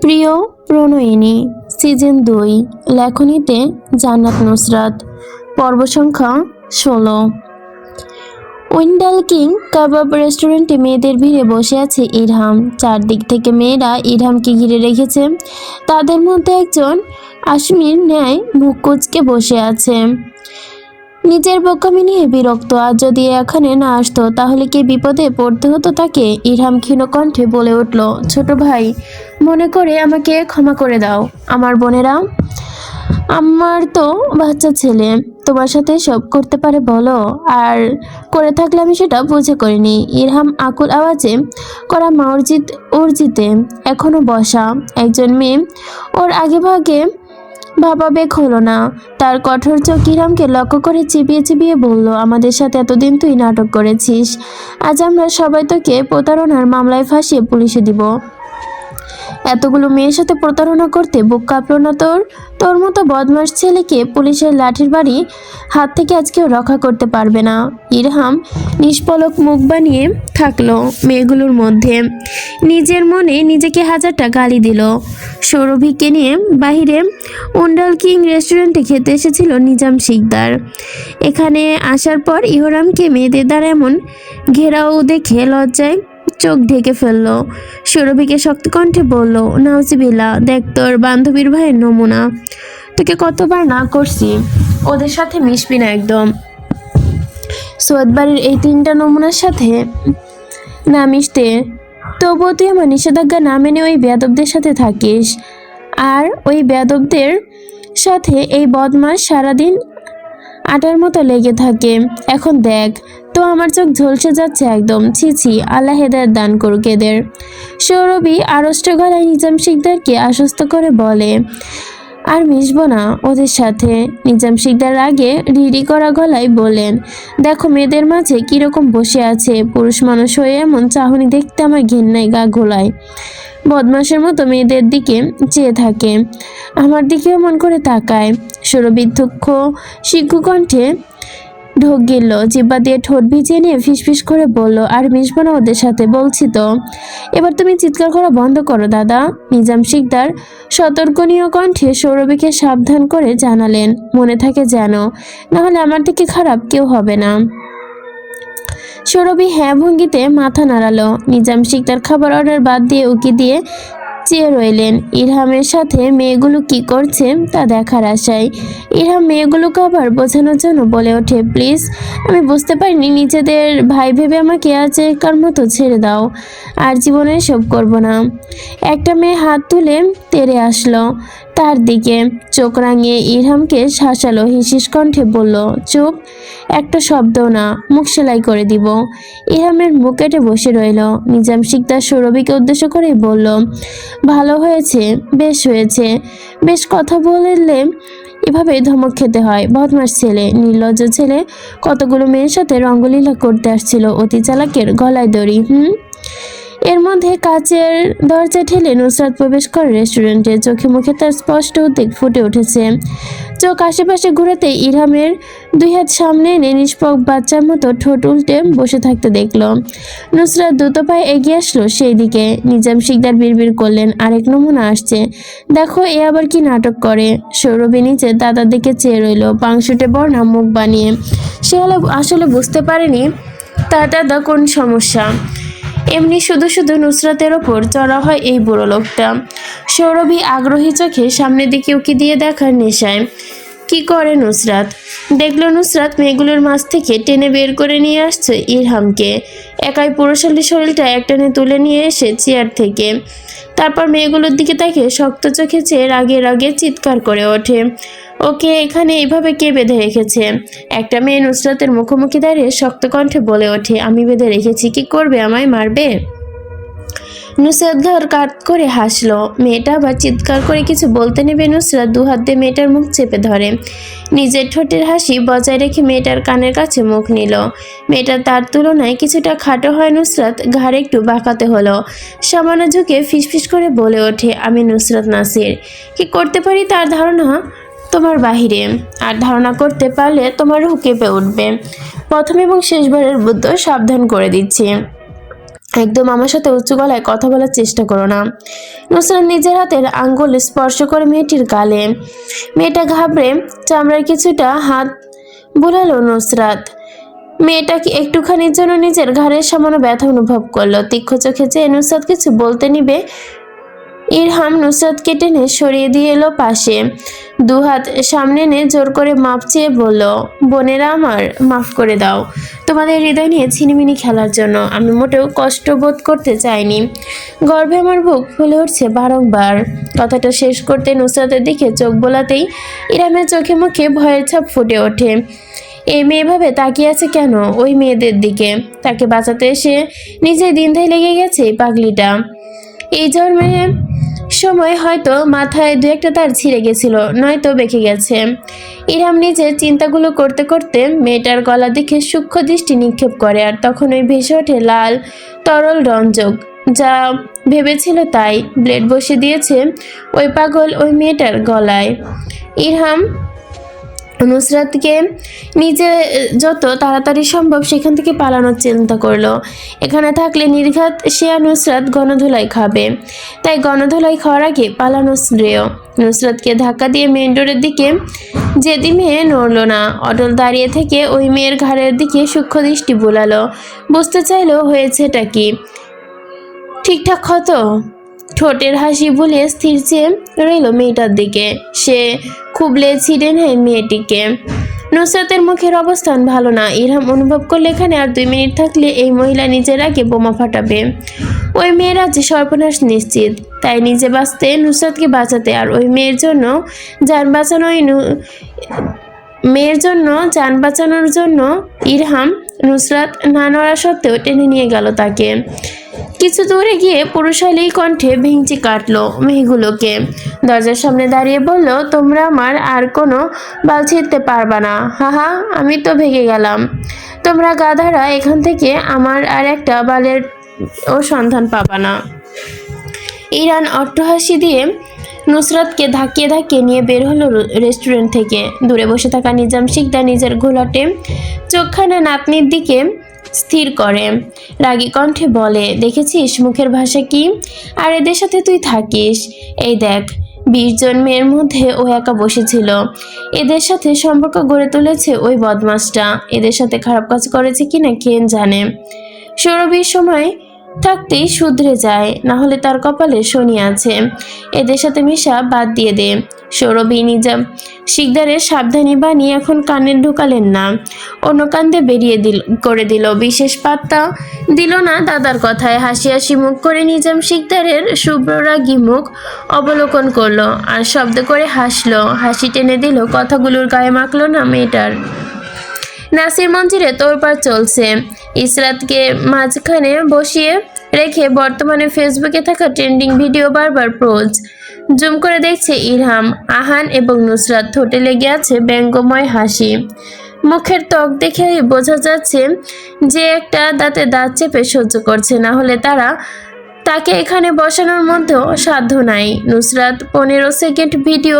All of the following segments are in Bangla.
প্রিয় প্রণয়িনী, সিজন দুই, লেখনীতে জান্নাত নুসরাত, পর্ব সংখ্যা ষোলো। উইন্ডাল কিং কাবাব রেস্টুরেন্টে মেয়েদের ভিড়ে বসে আছে ইরহাম। চারদিক থেকে মেয়েরা ইরহামকে ঘিরে রেখেছে। তাদের মধ্যে একজন আশমির ন্যায় মুখ বসে আছে। নিজের বোকামি নিয়ে বিরক্ত। আর যদি এখানে না আসতো, তাহলে কি বিপদে পড়তে হতো তাকে? ইরহাম ক্ষীণ কণ্ঠে বলে উঠল, ছোট ভাই, মনে করে আমাকে ক্ষমা করে দাও। আমার বোনেরা, আমার তো বাচ্চা ছেলে, তোমার সাথে সব করতে পারে বলো? আর করে থাকলে আমি সেটা বুঝে করিনি। ইরহাম আকুল আওয়াজে, করা মার্জিত অর্জিতে এখনও বসা। একজন মেয়ে, ওর আগে ভাগে ভাবা বেগ হলো না। তার কঠোর চোখ ইরামকে লক্ষ্য করে চিপিয়ে চিপিয়ে বলল, আমাদের সাথে এতদিন তুই নাটক করেছিস। আজ আমরা সবাই তোকে প্রতারণার মামলায় ফাঁসিয়ে পুলিশে দিব। এতগুলো মেয়ের সাথে প্রতারণা করতে বুক কাঁপলো না তোর? তোর মতো বদমাস ছেলেকে পুলিশের লাঠির বাড়ি হাত থেকে আজকেও রক্ষা করতে পারবে না। ইরহাম নিষ্পলক মুখ বানিয়ে থাকল মেয়েগুলোর মধ্যে। নিজের মনে নিজেকে হাজারটা গালি দিল। সৌরভীকে নিয়ে বাহিরে উন্ডাল কিং রেস্টুরেন্টে খেতে এসেছিল নিজাম শিকদার। এখানে আসার পর ইহরামকে মেয়েদের দ্বারা এমন ঘেরাও দেখে লজ্জায় চোখ ঢেকে ফেলল। সুরভিকে শক্ত কণ্ঠে বলল নাউজিবিল্লা দেখ তোর বান্ধবীর ভাইয়ের নমুনা। তোকে কতবার না করছি। ওদের সাথে মিশবি না একদম। সৈয়দ বাড়ির এই তিনটা নমুনার সাথে না মিশতে, তবুও তুই আমার নিষেধাজ্ঞা না মেনে ওই বেয়াদবদের সাথে থাকিস। আর ওই বেয়াদবদের সাথে এই বদমাস সারাদিন আটার মতো লেগে থাকে। এখন দেখ তো আমার চোখ ঝলসে যাচ্ছে একদম। ছি ছি, আল্লাহ হেদায়ত দান করুক এদের। সৌরভী আড়ষ্ট গলায় নিজাম শিকদারকে আশ্বস্ত করে বলে, আর মিশবো না ওদের সাথে। নিজাম শিকদার আগে রিডি করা গলায় বলেন, দেখো মেয়েদের মাঝে কীরকম বসে আছে। পুরুষ মানুষ হয়ে এমন চাহনি দেখতে আমার ঘেন্নায় গা ঘোলায়। বদমাসের মতো মেয়েদের দিকে চেয়ে থাকে। আমার দিকেও মন করে তাকায়। সুরবিদ্ধক্ষ শিক্ষু কণ্ঠে ঢোক গিলল। জিব্বা দিয়ে ঠোঁট ভিজিয়ে নিয়ে ফিসফিস করে বলল, আর মিশবো ওদের সাথে? বলছি তো। এবার তুমি চিৎকার করা বন্ধ করো, দাদা। নিজাম শিকদার সতর্কনীয় কণ্ঠে সৌরভীকে সাবধান করে জানালেন, মনে থাকে যেন। নাহলে আমার দিকে খারাপ কেউ হবে না। সৌরভী হ্যাঁ ভঙ্গিতে মাথা নাড়ালো। নিজাম শিকদার খাবার অর্ডার বাদ দিয়ে উকি দিয়ে চেয়ে রইলেন। ইরহামের সাথে মেয়েগুলো কি করছে তা দেখার আশায়। ইরহাম মেয়েগুলোকে আবার বোঝানোর জন্য বলে ওঠে, প্লিজ, আমি বুঝতে পারিনি, নিজেদের ভাই ভেবে আমাকে আজকার মতো ছেড়ে দাও। আর জীবনে সব করব না। একটা মেয়ে হাত তুলে তেরে আসলো। তার দিকে চোখ রাঙিয়ে ইরহামকে শাসালো হিসিস কণ্ঠে বলল, চুপ, একটা শব্দ না, মুখ সেলাই করে দিব। ইরহামের মুখ কেটে বসে রইল। নিজাম শিকদার সৌরভীকে উদ্দেশ্য করেই বলল, ভালো হয়েছে, বেশ হয়েছে। বেশ কথা বললে এভাবে ধমক খেতে হয়। বদমাস ছেলে, নির্লজ্জ ছেলে। কতগুলো মেয়ের সাথে রঙ্গলীলা করতে আসছিল। অতি চালাকের গলায় দড়ি, হুম? এর মধ্যে কাচের দরজা ঠেলে নুসরাত প্রবেশ করে রেস্টুরেন্টে। চোখে মুখে তার স্পষ্ট উদ্বেগ ফুটে উঠেছে। চোখ আশেপাশে ঘুরাতে ইরহামের দুই হাত সামনে এনে নিষ্পক বাচ্চার মতো ঠোঁট উল্টে বসে থাকতে দেখল। নুসরাত দ্রুত পায়ে এগিয়ে আসলো সেই দিকে নিজাম শিকদার বিড়বিড় করলেন, আরেক নমুনা আসছে। দেখো এ আবার কি নাটক করে। সৌরভী নিচে দাদার দিকে চেয়ে রইল পাংশুটে বর্ণা মুখ বানিয়ে। সে আসলে বুঝতে পারেনি তার দাদা কোন সমস্যা। এমনি শুধু শুধু নুসরাতের ওপর চড়া হয় এই বুড়ো লোকটা। সৌরভী আগ্রহী চোখে সামনের দিকে উকি দিয়ে দেখার নেশায়। কি করে নুসরাত? দেখল নুসরাত মেয়েগুলোর মাছ থেকে টেনে বের করে নিয়ে আসছে ইরহামকে। একাই পুরশালী শরীরটা একটানে তুলে নিয়ে এসে চেয়ার থেকে। তারপর মেয়েগুলোর দিকে তাকে শক্ত চোখে চেয়ে রাগে রাগে চিৎকার করে ওঠে। ওকে এখানে এইভাবে কে বেঁধে রেখেছে? একটা মেয়ে নুসরাতের মুখোমুখি দাঁড়িয়ে শক্ত কণ্ঠে বলে ওঠে, আমি বেঁধে রেখেছি, কি করবে, আমায় মারবে? নুসরাত কাট করে হাসলো। মেয়েটা আবার চিৎকার করে কিছু বলতে নেবে নুসরাত, দু হাত দিয়ে মেয়েটার মুখ চেপে ধরে। নিজের ঠোঁটের হাসি বজায় রেখে মেয়েটার কানের কাছে মুখ নিল। মেয়েটা তার তুলনায় কিছুটা খাটো হয় নুসরাত, ঘাড়ে একটু বাঁকাতে হলো। সামান্য ঝুঁকে ফিসফিস করে বলে ওঠে, আমি নুসরাত নাসির। কি করতে পারি তার ধারণা? তোমার বাহিরে। আর ধারণা করতে পারলে তোমার রুহ কেঁপে উঠবে। প্রথম এবং শেষবারের বুদ্ধ সাবধান করে দিচ্ছি। একদম আমার সাথে উঁচু গলায় কথা বলার চেষ্টা করো না। নুসরাত নিজের হাতের আঙ্গুল স্পর্শ করে মেয়েটির গালে। মেয়েটা ঘাবড়ে চামড়ার কিছুটা হাত বুলালো নুসরাত। মেয়েটা কি একটুখানির জন্য নিজের ঘাড়ের সামান্য ব্যথা অনুভব করল। তীক্ষ চোখে যে নুসরাত কিছু বলতে নিবে ইরহাম নুসরাতকে টেনে সরিয়ে দিয়ে এলো পাশে। দু হাত সামনে এনে জোর করে মাপ চেয়ে বলল, বোনেরা আমার, মাফ করে দাও। তোমাদের হৃদয় নিয়ে ছিনিমিনি খেলার জন্য। আমি মোটেও কষ্ট বোধ করতে চাইনি। গর্ভে আমার বুক ফুলে উঠছে বারংবার। কথাটা শেষ করতে নুসরাতের দিকে চোখ বোলাতেই ইরামের চোখে মুখে ভয়ের ছাপ ফুটে ওঠে। এই মেয়ে ভাবে তাকিয়ে আছে কেন ওই মেয়েদের দিকে? তাকে বাঁচাতে এসে নিজে দিনধাই লেগে গেছে এই পাগলিটা। এই জন্মে সময় হয়তো মাথায় দু একটা তার ছিঁড়ে গেছিল, নয়তো বেঁকে গেছে। ইরাম নিজের চিন্তাগুলো করতে করতে মেয়েটার গলা দেখে সূক্ষ্ম দৃষ্টি নিক্ষেপ করে আর তখন ওই ভেসে ওঠে লাল, তরল রঞ্জক। যা ভেবেছিল তাই, ব্লেড বসে দিয়েছে ওই পাগল ওই মেয়েটার গলায়। ইরহাম নুসরাতকে নিজে যত তাড়াতাড়ি সম্ভব সেখান থেকে পালানোর চিন্তা করল। এখানে থাকলে নির্ঘাত সে আর নুসরাত গণধুলাই খাবে। তাই গণধুলাই খাওয়ার আগে পালানো শ্রেয়। নুসরাতকে ধাক্কা দিয়ে মেন ডোরের দিকে যেদি মেয়ে নড়ল না, অটল দাঁড়িয়ে থেকে ওই মেয়ের ঘাড়ের দিকে সূক্ষ্ম দৃষ্টি বোলালো। বুঝতে চাইলো হয়েছেটা কি। ঠিকঠাক হতো? ঠোঁটের হাসি ভুলে স্থির চেয়ে রইল মেয়েটার দিকে। সে খুবলে ছিঁড়ে নেয় মেয়েটিকে। নুসরাতের মুখের অবস্থান ভালো না। ইরহাম অনুভব করলে এখানে আর দুই মিনিট থাকলে এই মহিলা নিজের আগে বোমা ফাটাবে। ওই মেয়ের আছে সর্বনাশ নিশ্চিত। তাই নিজে বাঁচতে নুসরাতকে বাঁচাতে আর ওই মেয়ের জন্য যান বাঁচানোই মেয়ের জন্য যান বাঁচানোর জন্য ইরহাম, নুসরাত না নড়া সত্ত্বেও টেনে নিয়ে গেল তাকে। কিছু দূরে গিয়ে পুরুষালী কণ্ঠে ভেঙচি কাটলো মেয়েগুলোকে। দরজার সামনে দাঁড়িয়ে বলল, তোমরা আমার আর কোনো বাল ছিঁড়তে পারবা না। হাহা, আমি তো ভেগে গেলাম। তোমরা গাধারা, এখান থেকে আমার আর একটা বালের ও সন্ধান পাবা না। ইরান অট্টহাসি দিয়ে নুসরাতকে ধাক্কিয়ে ধাক্কিয়ে নিয়ে বের হলো রেস্টুরেন্ট থেকে। দূরে বসে থাকা নিজাম শিকদার নিজের ঘোলাটে চোখখানা নাতনির দিকে স্থির করে। রাগী কণ্ঠে বলে, দেখেছিস মুখের ভাষা কি? আর এদের সাথে তুই থাকিস? এই দেখ, বিশ জন মেয়ের মধ্যে ও একা বসেছিল। এদের সাথে সম্পর্ক গড়ে তুলেছে ওই বদমাসটা। এদের সাথে খারাপ কাজ করেছে কিনা কেন জানে? সৌরভীর সময় থাকতেই শুধরে যায় না হলে তার কপালে শনি আছে। এদের সাথে মিশা বাদ দিয়ে দে। সৌরভী নিজাম শিকদারের সাবধানী বাণী এখন কানে ঢুকালেন না। অন্য কান্দে বেরিয়ে দিল, করে দিল। বিশেষ পাত্তা দিল না দাদার কথায়। হাসি হাসি মুখ করে নিজাম শিকদারের শুভ্ররাগী মুখ অবলোকন করল আর শব্দ করে হাসলো। হাসি টেনে দিল, কথাগুলোর গায়ে মাখলো না মেয়েটার। নাসির মঞ্জিরে তোড়পাড় চলছে। ইসরাতকে মাঝখানে বসিয়ে রেখে বর্তমানে ফেসবুকে থাকা ট্রেন্ডিং ভিডিও বারবার পোজ জুম করে দেখছে ইরহাম, আহান এবং নুসরাত ঠোঁটে লেগে আছে ব্যঙ্গময় হাসি। মুখের ত্বক দেখেই বোঝা যাচ্ছে যে একটা দাঁতে দাঁত চেপে সহ্য করছে, না হলে তারা তাকে এখানে বসানোর মধ্যেও সাধ্য নাই। নুসরাত পনেরো সেকেন্ড ভিডিও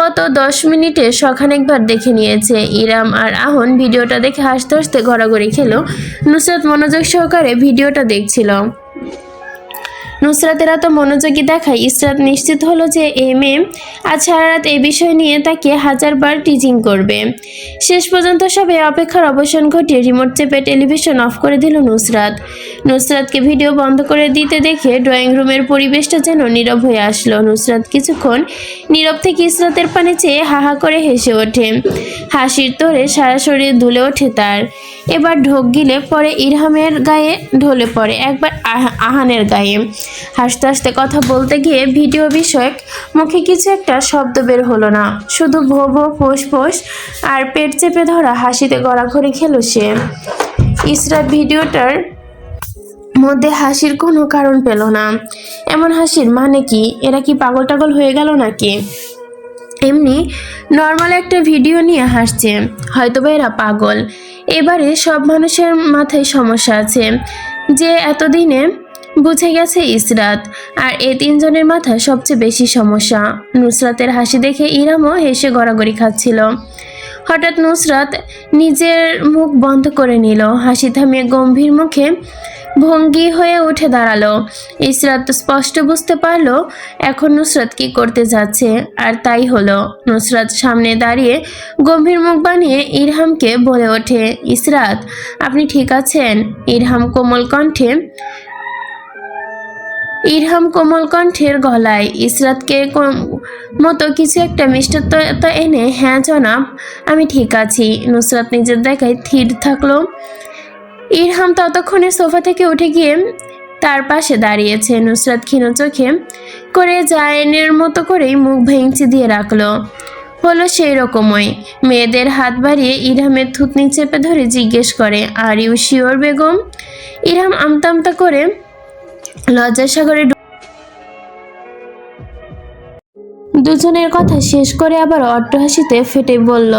গত দশ মিনিটে সখানেকবার দেখে নিয়েছে। ইরাম আর আহন ভিডিওটা দেখে হাসতে হাসতে গড়াগড়ি খেলো। নুসরাত মনোযোগ সহকারে ভিডিওটা দেখছিল। নুসরাতের এত মনোযোগী দেখায় ইসরাত নিশ্চিত হলো যে এম এম আজ সারা রাত এই বিষয় নিয়ে তাকে হাজারবার টিচিং করবে। শেষ পর্যন্ত সবে অপেক্ষার অবসান ঘটিয়ে রিমোট চেপে টেলিভিশন অফ করে দিল নুসরাত। নুসরাতকে ভিডিও বন্ধ করে দিতে দেখে ড্রয়িং রুমের পরিবেশটা যেন নীরব হয়ে আসলো। নুসরাত কিছুক্ষণ নীরব থেকে ইসরাতের পানে চেয়ে হাহা করে হেসে ওঠে। হাসির তোরে সারা শরীর দুলে ওঠে তার। এবার ঢোক গিলে পরে ইরহামের গায়ে ঢলে পড়ে, একবার আহ- আহানের গায়ে। হাসতে হাসতে কথা বলতে গিয়ে ভিডিও বিষয়ক মুখে কিছু একটা শব্দ বের হলো না। শুধু ভো ভো, ফোঁস ফোঁস আর পেট চেপে ধরা হাসিতে গড়াগড়ি খেলো সে। ইসরাত ভিডিওটার মধ্যে হাসির কোনো কারণ পেল না। এমন হাসির মানে কি? এরা কি পাগল টাগল হয়ে গেল নাকি? এমনি নর্মাল একটা ভিডিও নিয়ে হাসছে। হয়তোবা এরা পাগল। এবারে সব মানুষের মাথায় সমস্যা আছে। যে এতদিনে বুঝে গেছে ইসরাত, আর এ তিনজনের মাথায় সবচেয়ে বেশি সমস্যা। নুসরাতের হাসি দেখে ইরামও হেসে গড়াগড়ি খাচ্ছিল। হঠাৎ নুসরাত নিজের মুখ বন্ধ করে নিল। হাসি থামিয়ে গম্ভীর মুখে ভঙ্গি হয়ে উঠে দাঁড়াল। ইসরাত স্পষ্ট বুঝতে পারল, এখন নুসরাত কি করতে যাচ্ছে, আর তাই হলো। নুসরাত সামনে দাঁড়িয়ে গম্ভীর মুখ বানিয়ে ইরহামকে বলে ওঠে, ইসরাত, আপনি ঠিক আছেন? ইরহাম কোমল কণ্ঠে ইরহাম কোমল কণ্ঠের গলায়, ইসরাতকে মতো কিছু একটা মিষ্টতা এনে হ্যাঁ জনাব, আমি ঠিক আছি। নুসরাত নিজের দেখায় থির থাকল। ইরহাম ততক্ষণে সোফা থেকে উঠে গিয়ে তার পাশে দাঁড়িয়েছে। নুসরাত ক্ষীণ চোখে করে জায়নের মতো করেই মুখ ভেঙচি দিয়ে রাখল। হলো সেই রকমই। মেয়েদের হাত বাড়িয়ে ইরহামের থুতনি চেপে ধরে জিজ্ঞেস করে are you sure Begum? Irham আমতা আমতা করে লজ্জাসাগরে দুজনের কথা শেষ করে আবার অট্টহাসিতে ফেটে বলল,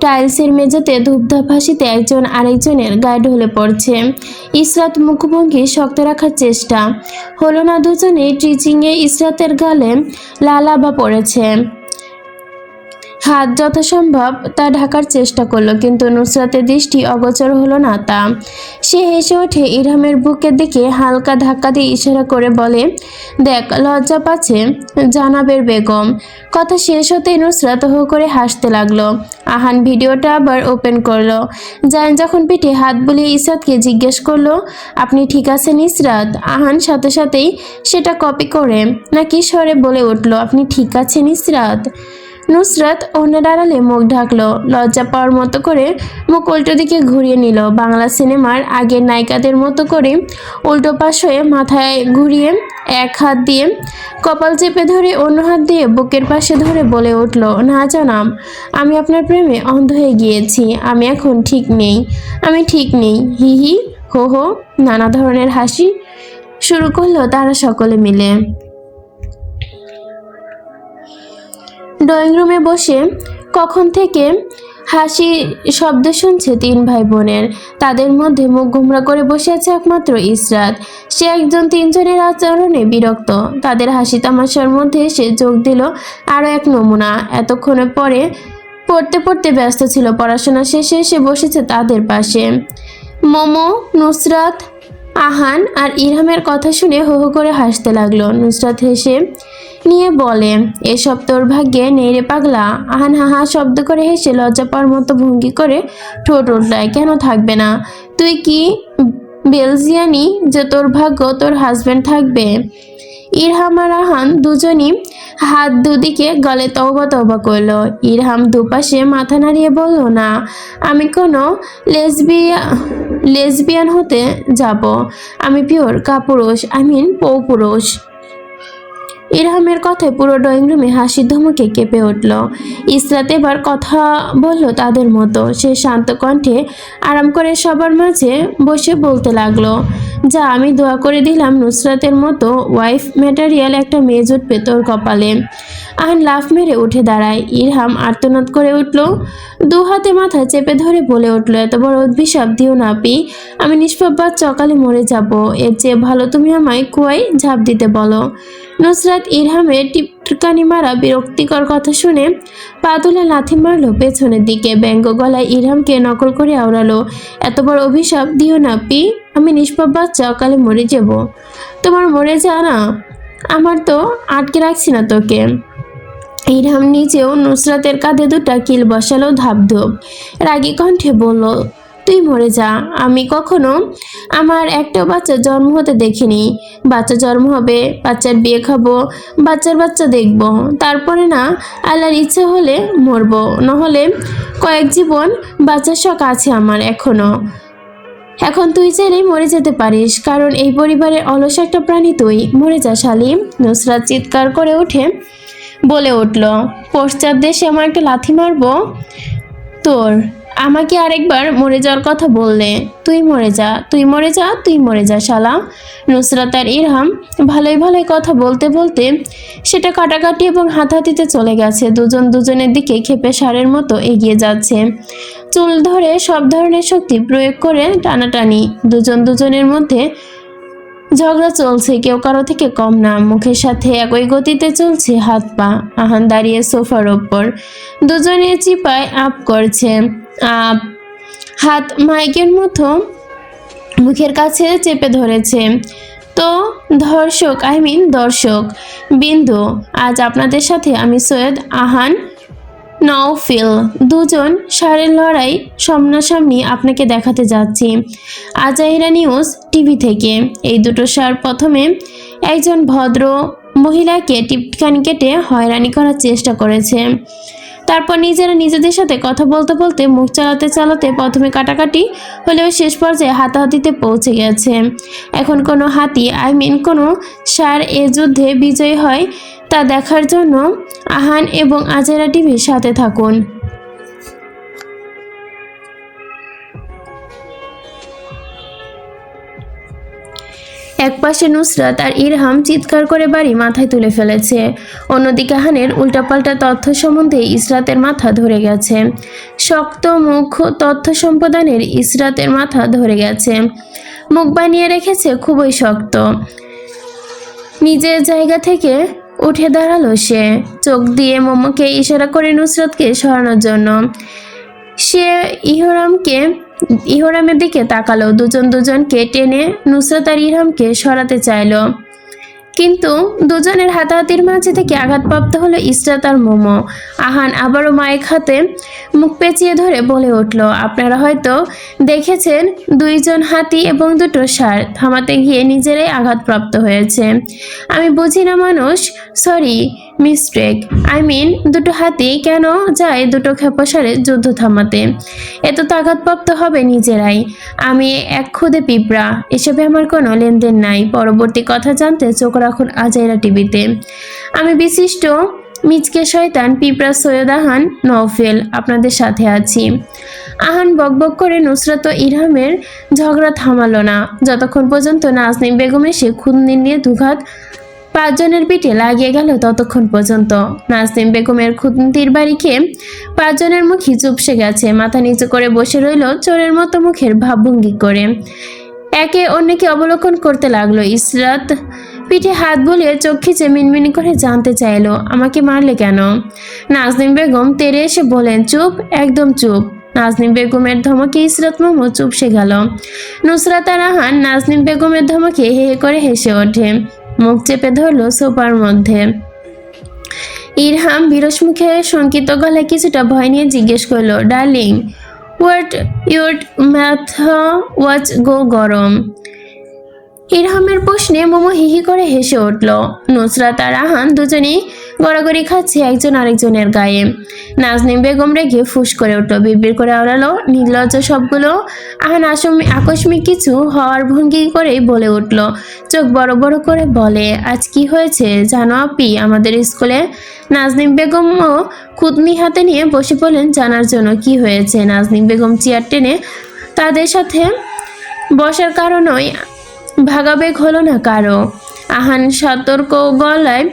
টাইলসের মেঝেতে ধূপধাপ হাসিতে একজন আরেকজনের গায়ে ঢলে পড়ছে। ইসরাত মুখভঙ্গি শক্ত রাখার চেষ্টা। হলো না দুজনেই টিচিংয়ে ইসরাতের গালে লালাবা পড়েছে। হাত যথাসম্ভব তা ঢাকার চেষ্টা করল, কিন্তু নুসরাতের দৃষ্টি অগোচর হলো না তা। সে হেসে ওঠে ইরহামের বুকের দিকে হালকা ধাক্কা দিয়ে ইশারা করে বলে, দেখ, লজ্জা পাচ্ছে জানাবের বেগম। কথা শেষ হতেই নুসরাত হো করে হাসতে লাগল। আহান ভিডিওটা আবার ওপেন করল। জান যখন পিঠে হাত বুলিয়ে ইসরাতকে জিজ্ঞেস করল, আপনি ঠিক আছেন ইসরাত? আহান সাথে সাথেই, সেটা কপি করে নাকি স্বরে বলে উঠল, আপনি ঠিক আছেন ইসরাত? নুসরাত অন্যের আড়ালে মুখ ঢাকলো। লজ্জা পাওয়ার মতো করে মুখ উল্টো দিকে ঘুরিয়ে নিল। বাংলা সিনেমার আগের নায়িকাদের মতো করে উল্টো পাশ হয়ে মাথায় ঘুরিয়ে এক হাত দিয়ে কপাল চেপে ধরে অন্য হাত দিয়ে বুকের পাশে ধরে বলে উঠল, না জানাম, আমি আপনার প্রেমে অন্ধ হয়ে গিয়েছি। আমি এখন ঠিক নেই। আমি ঠিক নেই। হি হি, হো হো, নানা ধরনের হাসি শুরু করল তারা সকলে মিলে। ড্রয়িং রুমে বসে কখন থেকে হাসি শব্দ শুনছে তিন ভাই বোনের তাদের মধ্যে মুখ গুমরা করে বসে আছে একমাত্র ইসরাত। সে একজন তিনজনের আচরণে বিরক্ত। তাদের হাসি তামাশার মধ্যে সে যোগ দিল আরও এক নমুনা। এতক্ষণে পরে পড়তে পড়তে ব্যস্ত ছিল। পড়াশোনা শেষে সে বসেছে তাদের পাশে। মোমো, নুসরাত, আহান আর ইরহামের কথা শুনে হো হো করে হাসতে লাগল। নুসরাত হেসে নিয়ে বলে, এসব তোর ভাগ্যে নেই রে পাগলা। আহান হাহা শব্দ করে হেসে লজ্জা পাওয়ার মতো ভঙ্গি করে ঠোঁট উঠলায় কেন থাকবে না? তুই কি বেলজিয়ানি যে তোর ভাগ্য তোর হাজব্যান্ড থাকবে? ইরহাম আর আহান দুজনই হাত দুদিকে গলে তওবা তওবা করল। ইরহাম দুপাশে মাথা নাড়িয়ে বলল, না, আমি কোনো লেসবিয়া লেসবিয়ান হতে যাব। আমি পিওর কাপুরুষ আই মিন পৌপুরুষ। ইরহামের কথায় পুরো ড্রয়িং রুমে হাসি ধমকে কেঁপে উঠল। ইসরাত এবার কথা বলল তাদের মতো। সে শান্ত কণ্ঠে আরাম করে সবার মাঝে বসে বলতে লাগল, যা, আমি দোয়া করে দিলাম নুসরাতের মতো ওয়াইফ ম্যাটারিয়াল একটা মেয়ে জুটবে তোর কপালে। আহান লাফ মেরে উঠে দাঁড়ায়। ইরহাম আর্তনাদ করে উঠল। দু হাতে মাথা চেপে ধরে বলে উঠল, এত বড় অভিশাপ দিও না, পি। আমি নিষ্পাপ বাচ্চা অকালে মরে যাব। এর চেয়ে ভালো তুমি আমায় কুয়ায় ঝাঁপ দিতে বলো। নুসরাত ইরহামের টিপকানি মারা বিরক্তিকর কথা শুনে পা তুলে লাথি মারলো পেছনের দিকে। ব্যঙ্গ গলায় ইরহামকে নকল করে আওড়ালো, এত বড় অভিশাপ দিও না, পি। আমি নিষ্পাপ বাচ্চা অকালে মরে যাব। তোমার মরে যা না। আমার তো আটকে রাখছি না তোকে। ইরহাম নিচেও নুসরাতের কাঁধে দুটা কিল বসালো ধাপ ধাপধুপ। রাগী কণ্ঠে বলল, তুই মরে যা। আমি কখনো আমার একটাও বাচ্চা জন্ম হতে দেখিনি। বাচ্চা জন্ম হবে, বাচ্চার বিয়ে খাব, বাচ্চার বাচ্চা দেখব। তারপরে না, আল্লাহর ইচ্ছে হলে মরবো। নহলে কয়েক জীবন বাচ্চার শখ আছে আমার এখনও। এখন তুই চাইলেই মরে যেতে পারিস, কারণ এই পরিবারের অলস একটা প্রাণী তুই। মরে যা, শালিম। নুসরাত চিৎকার করে উঠে বলে উঠল, পশ্চাৎ দেশে আমার একটা লাথি মারবো? তোর, আমাকে আরেকবার মরে যাওয়ার কথা বললে। তুই মরে যা, তুই মরে যা, তুই মরে যা, শালা। নুসরাত আর ইরহাম ভালোই ভালোই কথা বলতে বলতে সেটা কাটাকাটি এবং হাতাহাতিতে চলে গেছে। দুজন দুজনের দিকে খেপে সারের মতো এগিয়ে যাচ্ছে। চুল ধরে সব ধরনের শক্তি প্রয়োগ করে টানাটানি। দুজন দুজনের মধ্যে ঝগড়া চলছে, কেউ কারও থেকে কম না। মুখের সাথে একই গতিতে চলছে, হাত পা। আহান দাঁড়িয়ে সোফার ওপর। দুজনে চিপায় আপ করছে। আপ। হাত মাইকের মতো মুখের কাছে চেপে ধরেছে। তো, ধর্ষক, আই মিন দর্শক, বিন্দু, আজ আপনাদের সাথে আমি সৈয়দ আহান নওফিল দুজন সারের লড়াই সামনাসামনি আপনাকে দেখাতে যাচ্ছি। আজাহিরা নিউজ টিভি থেকে। এই দুটো সার প্রথমে একজন ভদ্র মহিলাকে টিপকানি কেটে হয়রানি করার চেষ্টা করেছে। তারপর নিজেরা নিজেদের সাথে কথা বলতে বলতে মুখ চালাতে চালাতে প্রথমে কাটাকাটি হলেও শেষ পর্যায়ে হাতাহাতিতে পৌঁছে গেছে। এখন কোনো হাতি, আই মিন কোনো সার এ যুদ্ধে বিজয়ী হয় তা দেখার জন্য আহান এবং আজেরা টিভির সাথে থাকুন। একপাশে নুসরাত আর ইরহাম চিৎকার করে বাড়ি মাথায় তুলে ফেলেছে। অন্যদিকে হানের উল্টাপাল্টা তথ্য সম্বন্ধে ইসরাতের মাথা ধরে গেছে। শক্ত মুখ তথ্য সম্পাদনের ইসরাতের মাথা ধরে গেছে। মুখ বানিয়ে রেখেছে খুবই শক্ত। নিজের জায়গা থেকে উঠে দাঁড়াল সে। চোখ দিয়ে মোমোকে ইশারা করে নুসরতকে সরানোর জন্য। সে ইহরামকে, ইহরামের দিকে তাকালো। দুজন দুজনকে টেনে নুসরত আর ইহরামকে সরাতে চাইলো। কিন্তু দুজনের হাতাহাতির মাঝে থেকে আঘাতপ্রাপ্ত হলো ইসরাত আর মোমো। আহান আবারও মায়ের হাতে মুখ পেঁচিয়ে ধরে বলে উঠল, আপনারা হয়তো দেখেছেন দুইজন হাতি এবং দুটো সার থামাতে গিয়ে নিজেরাই আঘাতপ্রাপ্ত হয়েছে। আমি বুঝি না মানুষ, সরি মিস্টেক আই মিন দুটো হাতি কেন যায় দুটো খেপাসারে যুদ্ধ থামাতে? এত তো আঘাতপ্রাপ্ত হবে নিজেরাই। আমি এক খুদে পিঁপড়া, এসবে আমার কোনো লেনদেন নাই। পরবর্তী কথা জানতে চোখ রাখুন আজাইরা টিভিতে। আমি বিশিষ্ট মিচকে শয়তান পিঁপড়া সৈয়দ আহান নওফেল, আপনাদের সাথে আছি। আহান বকবক করে নুসরাত ইরহামের ঝগড়া থামালো না। যতক্ষণ পর্যন্ত নাজনিম বেগম এসে খুন্দিন নিয়ে দুঘাত পাঁচজনের পিঠে লাগিয়ে গেল ততক্ষণ পর্যন্ত। নাসিম বেগমের খুন্তির বাড়ি খেয়ে পাঁচজনের মুখই চুপসে গেছে। মাথা নিচু করে বসে রইল চোরের মতো মুখের ভাবভঙ্গি করে। একে অন্যকে অবলোকন করতে লাগল। ইসরাত পিঠে হাত বুলিয়ে চোখ খিচে মিনমিনি করে জানতে চাইলো, আমাকে মারলে কেন? নাজনিম বেগম তেরে এসে বলেন চুপ, একদম চুপ। নাজনিম বেগমের ধমকে ইসরাত মোমো চুপসে গেল। নুসরাত আহান নাজনিম বেগমের ধমকে হে করে হেসে ওঠে। মুখ চেপে ধরল সোফার মধ্যে। ইরহাম বিরস মুখে শঙ্কিত গলায় কিছুটা ভয় নিয়ে জিজ্ঞেস করল, darling, what your math watch গো গরম? ইরহামের প্রশ্নে মোমো হিহি করে হেসে উঠল। নুসরাত আর আহান দুজনেই গড়াগড়ি খাচ্ছে একজন আরেকজনের গায়ে। নাজনিম বেগম রেগে ফুস করে উঠল, বিড়বিড় করে আওড়ালো, নির্লজ্জ সবগুলো আহান আকস্মিক কিছু হওয়ার ভঙ্গি করেই বলে উঠল। চোখ বড় বড় করে বলে, আজ কি হয়েছে? জানো আপি, আমাদের স্কুলে? নাজনিম বেগমও খুদনি হাতে নিয়ে বসে পড়লেন জানার জন্য কি হয়েছে। নাজনিম বেগম চেয়ার টেনে তাদের সাথে বসার কারণই ভাগাবেগ হলো না কারও। আহান সতর্ক গলায়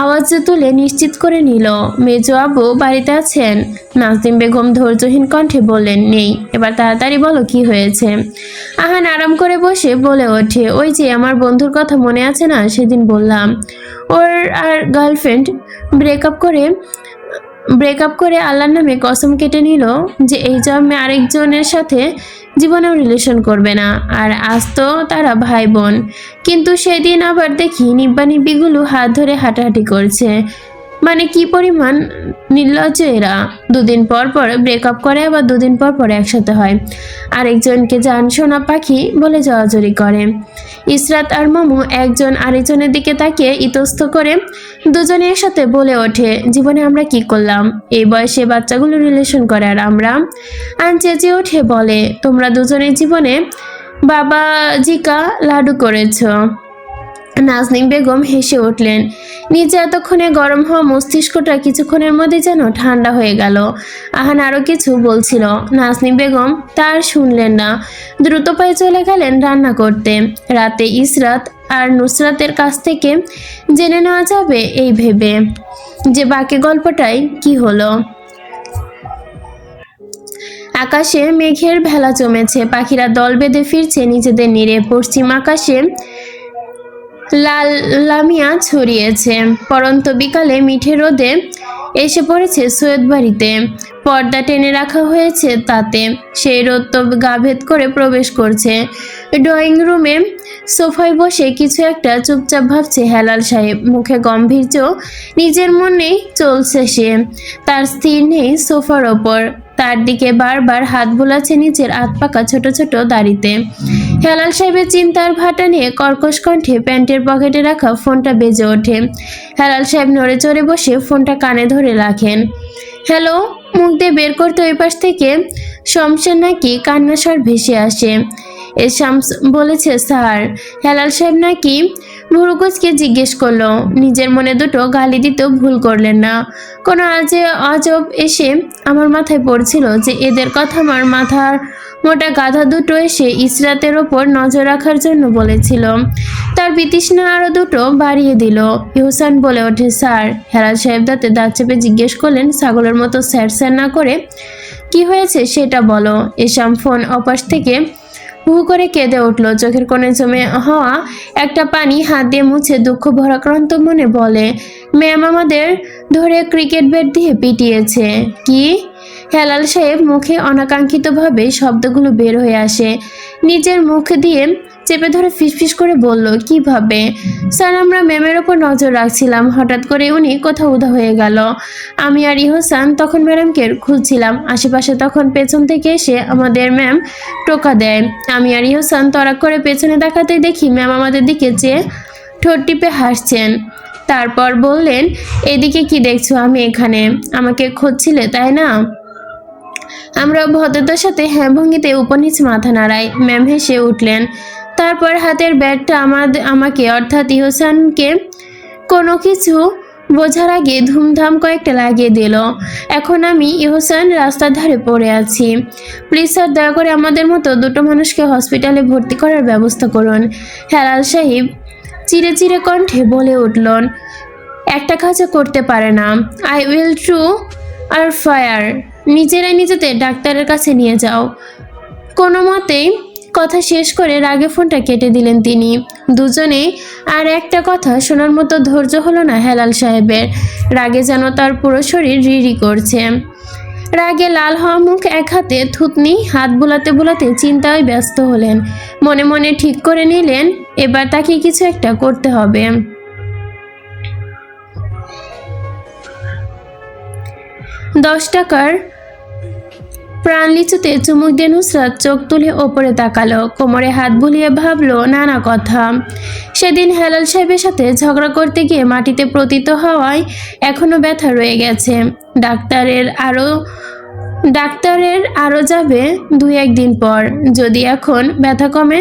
আওয়াজ তুলে নিশ্চিত করে নিল, মেজো আবু বাড়িতে আছেন। নাজদিম বেগম ধৈর্যহীন কণ্ঠে বললেন, নেই। এবার তাড়াতাড়ি বলো, কি হয়েছে? আহান আরাম করে বসে বলে ওঠে, ওই যে আমার বন্ধুর কথা মনে আছে না, সেদিন বললাম। ওর আর গার্লফ্রেন্ড ব্রেকআপ করে ব্রেকআপ করে আল্লাহর নামে কসম কেটে নিল যে, এই জন্মে আরেকজনের সাথে জীবনেও রিলেশন করবে না। আর আজ তো তারা ভাই বোন। কিন্তু সেদিন আবার দেখি নিব্বা নিব্বিগুলো হাত ধরে হাঁটাহাঁটি করছে। মানে কি পরিমাণ নির্লজ্জ এরা? দুদিন পর পর ব্রেকআপ করে, আবার দুদিন পর পর একসাথে হয়। আরেকজনকে জান শোনা পাখি বলে জড়াজড়ি করে। ইসরাত আর মোমো একজন আরেকজনের দিকে তাকিয়ে ইতস্থ করে দুজনে একসাথে বলে ওঠে, জীবনে আমরা কি করলাম? এই বয়সে বাচ্চাগুলো রিলেশন করে আর আমরা? আন চেঁচিয়ে ওঠে, বলে, তোমরা দুজনের জীবনে বাবা জিকা লাডু করেছ। নাজনিম বেগম হেসে উঠলেন। নিজে এতক্ষণে গরম হওয়া মস্তিষ্কটা কিছুক্ষণের মধ্যে যেন ঠান্ডা হয়ে গেল। আহান আরও কিছু বলছিল। নাজনিম বেগম তার শুনলেন না। দ্রুত পায়ে চলে গেলেন রান্না করতে। রাতে ইসরাত আর নুসরাতের কাছ থেকে জেনে নেওয়া যাবে এই ভেবে যে বাকি গল্পটাই কি হলো। আকাশে মেঘের ভেলা জমেছে। পাখিরা দল বেঁধে ফিরছে নিজেদের নিরে। পশ্চিম আকাশে লাল লামিয়া ছড়িয়েছে। পরন্ত বিকালে মিঠে রোদে এসে পড়েছে সৈয়দ বাড়িতে। পর্দা টেনে রাখা হয়েছে তাতে। সেই রোদ তো গা ভেদ করে প্রবেশ করছে। ড্রয়িং রুমে সোফায় বসে কিছু একটা চুপচাপ ভাবছে হেলাল সাহেব। মুখে গম্ভীর্য নিজের মনে চলছে সে। তার স্থির নেই সোফার ওপর। তার দিকে বারবার হাত বোলাচ্ছে নিচের আত পাকা ছোট ছোট দাড়িতে। হেলাল সাহেবের চিন্তার ভাটা নিয়ে কর্কশ কণ্ঠে প্যান্টের পকেটে রাখা ফোনটা বেজে ওঠে। হেলাল সাহেব নড়ে চড়ে বসে ফোনটা কানে ধরে রাখেন। হ্যালো, মুখ দিয়ে বের করতে ওই পাশ থেকে? শমশের নাকি? কান্না স্বর ভেসে আসে। শামস বলেছে, স্যার, হেলাল সাহেব নাকি ভুরুকুচকে জিজ্ঞেস করল। নিজের মনে দুটো গালি দিতেও ভুল করলেন না। কোনো আজে অজব এসে আমার মাথায় পড়ছিল যে এদের কথা আমার মাথার মোটা গাধা দুটো এসে ইসরাতের ওপর নজর রাখার জন্য বলেছিল। তার বিতৃষ্ণা আরও দুটো বাড়িয়ে দিল। ইহসান বলে ওঠে, স্যার, হেলাল সাহেব দাঁতে দাঁত চেপে জিজ্ঞেস করলেন, ছাগলের মতো স্যার স্যার না করে কি হয়েছে সেটা বলো। এসাম ফোন অপাশ থেকে হু করে কেঁদে উঠল। চোখের কোণে জমে হওয়া একটা পানি হাত দিয়ে মুছে দুঃখ ভরাক্রান্ত মনে বলে, ম্যাম আমাদের ধরে ক্রিকেট ব্যাট দিয়ে পিটিয়েছে। কি? হেলাল সাহেব মুখে অনাকাঙ্ক্ষিতভাবে শব্দগুলো বের হয়ে আসে। নিজের মুখ দিয়ে চেপে ধরে ফিসফিস করে বলল কীভাবে স্যার, আমরা ম্যামের ওপর নজর রাখছিলাম। হঠাৎ করে উনি কোথাও উধা হয়ে গেল। আমি আর ইহসান তখন ম্যাডামকে খুঁজছিলাম। আশেপাশে তখন পেছন থেকে এসে আমাদের ম্যাম টোকা দেয়। আমি আর ইহসান তরাক করে পেছনে দেখাতে দেখি ম্যাম আমাদের দিকে চেয়ে ঠোঁট টিপে হাসছেন। তারপর বললেন, এদিকে কি দেখছ? আমি এখানে। আমাকে খুঁজছিলে, তাই না? আমরা ভদ্রতার সাথে হ্যাঁ ভঙ্গিতে উপনিচ মাথা নাড়াই। ম্যাম হেসে উঠলেন। তারপর হাতের ব্যাগটা আমাদের আমাকে, অর্থাৎ ইহসানকে কোনো কিছু বোঝার আগে ধুমধাম কয়েকটা লাগিয়ে দিল। এখন আমি ইহসান রাস্তার ধারে পড়ে আছি। প্লিজ স্যার, দয়া করে আমাদের মতো দুটো মানুষকে হসপিটালে ভর্তি করার ব্যবস্থা করুন। হেলাল সাহেব চিরে চিরে কণ্ঠে বলে উঠলেন একটা কাজও করতে পারে না। আই উইল ট্রু আর ফায়ার নিজেরাই নিজেদের ডাক্তারের কাছে নিয়ে যাও। কোনো মতেই কথা শেষ করে রাগে ফোনটা কেটে দিলেন তিনি। দুজনেই আর একটা কথা শোনার মতো ধৈর্য হলো না হেলাল সাহেবের। রাগে যেন তার পুরো শরীর রিরি করছে। রাগে লাল হওয়া মুখ এক হাতে, থুতনি, হাত বুলাতে বুলাতে চিন্তায় ব্যস্ত হলেন। মনে মনে ঠিক করে নিলেন, এবার তাকে কিছু একটা করতে হবে। দশ টাকার প্রাণ লিচুতে চুমুক দিয়ে নুসরাত চোখ তুলে ওপরে তাকালো, কোমরে হাত বুলিয়ে ভাবলো, নানা কথা। সেদিন হেলাল সাহেবের সাথে ঝগড়া করতে গিয়ে মাটিতে পতিত হওয়ায় এখনও ব্যথা রয়ে গেছে। ডাক্তারের আরও ডাক্তারের আরও যাবে দুই একদিন পর। যদি এখন ব্যথা কমে,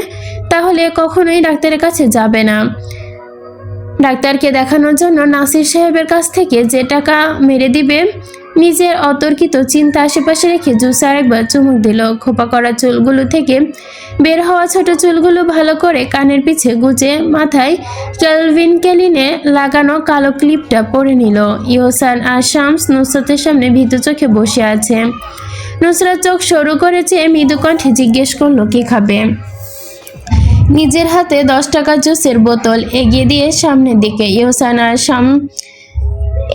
তাহলে কখনোই ডাক্তারের কাছে যাবে না। ডাক্তারকে দেখানোর জন্য নাসির সাহেবের কাছ থেকে যে টাকা মেরে দিবে নিজের অতর্কিত চিন্তা আশেপাশে রেখে জুস আরেকবার চুমুক দিল। খোপা করা চুলগুলো থেকে বের হওয়া ছোট চুলগুলো ভালো করে কানের পিছে গুজে মাথায় ক্যালভিন ক্যালিনে লাগানো কালো ক্লিপটা পরে নিল। ইহসান আর শামস নুসরতের সামনে ভীত চোখে বসে আছে। নুসরাত চোখ সরু করেছে মৃদু কণ্ঠে জিজ্ঞেস করল, কি খাবে? নিজের হাতে দশ টাকা জুসের বোতল এগিয়ে দিয়ে সামনের দিকে ইহসান আর শাম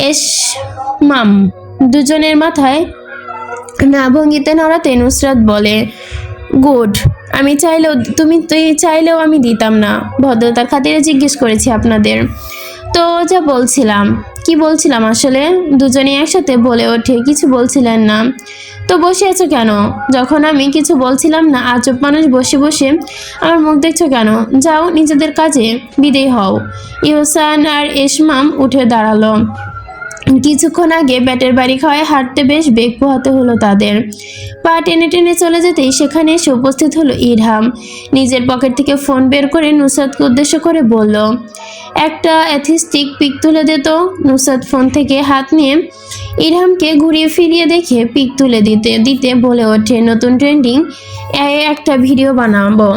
এস মাম দুজনের মাথায় না ভঙ্গিতে নড়াতে নুসরাত বলে, গুড, আমি চাইলেও, তুমি তুই চাইলেও আমি দিতাম না। ভদ্রতার খাতিরে জিজ্ঞেস করেছি আপনাদের। তো যা বলছিলাম। কি বলছিলাম আসলে? দুজনে একসাথে বলে ওঠে, কিছু বলছিলেন না। তো বসে আছো কেন? যখন আমি কিছু বলছিলাম না, আজব মানুষ বসে বসে আমার মুখ দেখছ কেন? যাও, নিজেদের কাজে বিদেয় হও। ইহসান আর এসমাম উঠে দাঁড়াল। কিছুক্ষণ আগে ব্যাটের বাড়ি খাওয়ায় হাঁটতে বেশ বেগ পোহাতে হলো তাদের। পা টেনে টেনে চলে যেতেই সেখানে এসে উপস্থিত হলো ইরহাম। নিজের পকেট থেকে ফোন বের করে নুসরাতকে উদ্দেশ্য করে বলল, একটা অ্যাথিস্টিক পিক তুলে দিত নুসরাত ফোন থেকে হাত নিয়ে ইরহামকে ঘুরিয়ে ফিরিয়ে দেখে পিক তুলে দিতে দিতে বলে ওঠে, নতুন ট্রেন্ডিং একটা ভিডিও বানাবো।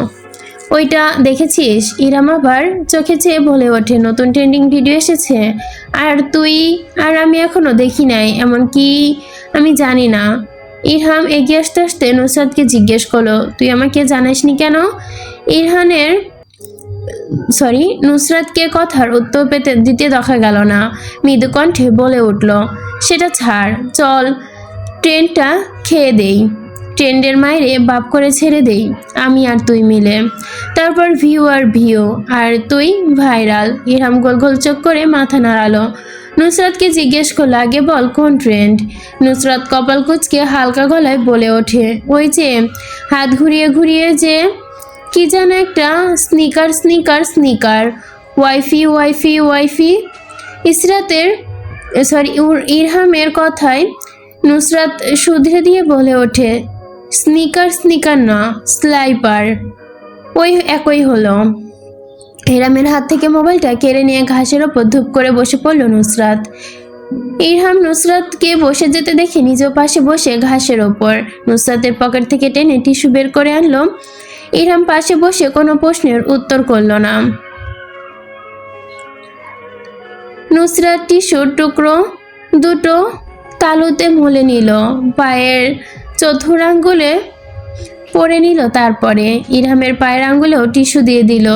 ওইটা দেখেছিস? ইরাম আবার চোখে চেয়ে বলে ওঠে, নতুন ট্রেন্ডিং ভিডিও এসেছে। আর তুই আর আমি এখনও দেখি নাই, এমনকি আমি জানি না। ইরহাম এগিয়ে আসতে আসতে নুসরাতকে জিজ্ঞেস করল, তুই আমাকে জানাসনি কেন? ইরহানের, সরি, নুসরাতকে কথার উত্তর পেতে দিতে দেখা গেল না। মৃদু কণ্ঠে বলে উঠল, সেটা ছাড়, চল, ট্রেনটা খেয়ে দেই। ট্রেন্ডের মায়েরে বাপ করে ছেড়ে দেই, আমি আর তুই মিলে। তারপর ভিউ আর ভিউ, আর তুই ভাইরাল। ইরহাম গোল গোল চোখ করে মাথা নাড়ালো। নুসরাতকে জিজ্ঞেস করল, আগে বল, কোন ট্রেন্ড নুসরাত কপাল কুচকে হালকা গলায় বলে ওঠে, ওই যে, হাত ঘুরিয়ে ঘুরিয়ে যে, কি যেন একটা sneaker sneaker sneaker wifi wifi wifi. ইসরাতের sorry ইরহামের কথায় নুসরাত শুধরে দিয়ে বলে ওঠে স্নিকার স্নিকার না স্লাইপার ওই একই হলো। ইরহামের হাত থেকে মোবাইলটা কেড়ে নিয়ে ঘাসের ওপর ধূপ করে বসে পড়ল নুসরাত। ইরহাম নুসরাতকে বসে যেতে দেখে নিজ পাশে বসে ঘাসের ওপর নুসরাতের পকেট থেকে টেনে টিস্যু বের করে আনলো। ইরহাম পাশে বসে কোনো প্রশ্নের উত্তর করল না। নুসরাত টিস্যুর টুকরো দুটো তালুতে মলে নিল। পায়ের চতুর আঙ্গুলে পরে নিল। তারপরে ইরহামের পায়ের আঙ্গুলেও টিস্যু দিয়ে দিল।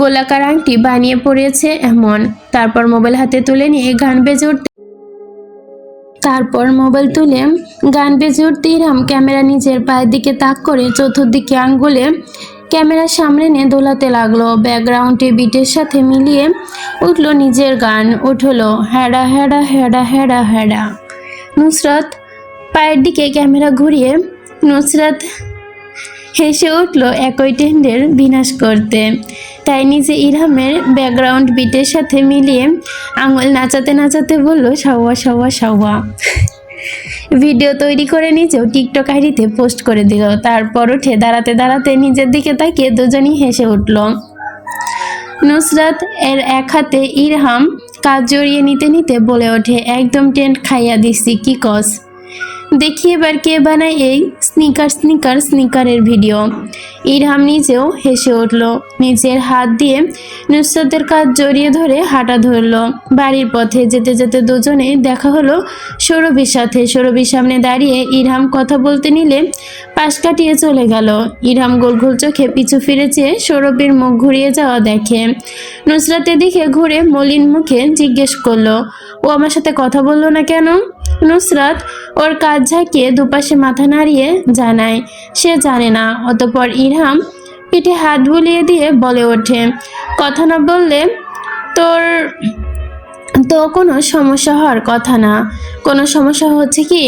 গোলাকার আংটি বানিয়ে পড়েছে এমন। তারপর মোবাইল হাতে তুলে নিয়ে গান বেজে উঠতে তারপর মোবাইল তুলে গান বেজে উঠতে ইরহাম ক্যামেরা নিজের পায়ের দিকে তাক করে চতুর্দিকে আঙ্গুলে ক্যামেরার সামনে নিয়ে দোলাতে লাগল। ব্যাকগ্রাউন্ডে বিটের সাথে মিলিয়ে উঠল নিজের গান। উঠল হ্যাডা হ্যাডা হ্যাডা হ্যাডা হ্যাডা নুসরাত পায়ের দিকে ক্যামেরা ঘুরিয়ে নুসরাত হেসে উঠল একই টেন্ডের বিনাশ করতে। তাই নিজে ইরহামের ব্যাকগ্রাউন্ড বিটের সাথে মিলিয়ে আঙুল নাচাতে নাচাতে বলল সাওয়া সাওয়া সাওয়া ভিডিও তৈরি করে নিজেও টিকটক আইডিতে পোস্ট করে দিল। তারপর উঠে দাঁড়াতে দাঁড়াতে নিজের দিকে তাকিয়ে দুজনই হেসে উঠল। নুসরাত এর এক হাতে ইরহাম কাজ জড়িয়ে নিতে নিতে বলে ওঠে, একদম টেন্ট খাইয়া দিছি, কি কস? দেখি এবার কে বানায় এই স্নিকার স্নিকার স্নিকারের ভিডিও ইরহাম নিজেও হেসে উঠল নিজের হাত দিয়ে নুসরাতের কাজ জড়িয়ে ধরে হাঁটা ধরলো বাড়ির পথে যেতে যেতে দুজনে দেখা হলো সৌরভীর সাথে সৌরভীর সামনে দাঁড়িয়ে ইরহাম কথা বলতে নিলে পাশ কাটিয়ে চলে গেল ইরহাম গোল গোল চোখে পিছু ফিরে চেয়ে সৌরভীর মুখ ঘুরিয়ে যাওয়া দেখে নুসরাতের দিকে ঘুরে মলিন মুখে জিজ্ঞেস করল ও আমার সাথে কথা বলল না কেন? নুসরাত ওর কাজ ঝাঁকিয়ে দুপাশে মাথা নাড়িয়ে জানায়, সে জানে না। অতপর ইরহাম পিঠে হাত বুলিয়ে দিয়ে বলে ওঠে, কথা না বললে তোর তো কোনো সমস্যা হওয়ার কথা না। কোনো সমস্যা হচ্ছে কি?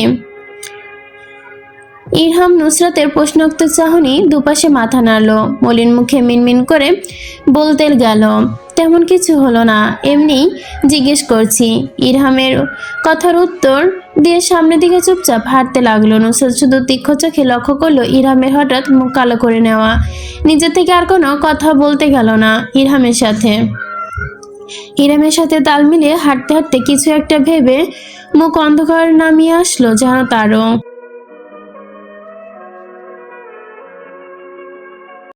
ইরহাম নুসরাতের প্রশ্নোক্ত চাহনি দুপাশে মাথা নাড়ল। মলিন মুখে মিনমিন করে বলতে গেল, তেমন কিছু হলো না, এমনি জিজ্ঞেস করছি। ইরহামের কথার উত্তর দিয়ে সামনের দিকে চুপচাপ হাঁটতে লাগল। নুসরাত শুধু তীক্ষ্ণ চোখে লক্ষ্য করল ইরহামের হঠাৎ মুখ কালো করে নেওয়া। নিজে থেকে আর কোনো কথা বলতে গেল না ইরহামের সাথে। ইরামের সাথে তাল মিলিয়ে হাঁটতে হাঁটতে কিছু একটা ভেবে মুখ অন্ধকার নামিয়ে আসলো যেন তারও।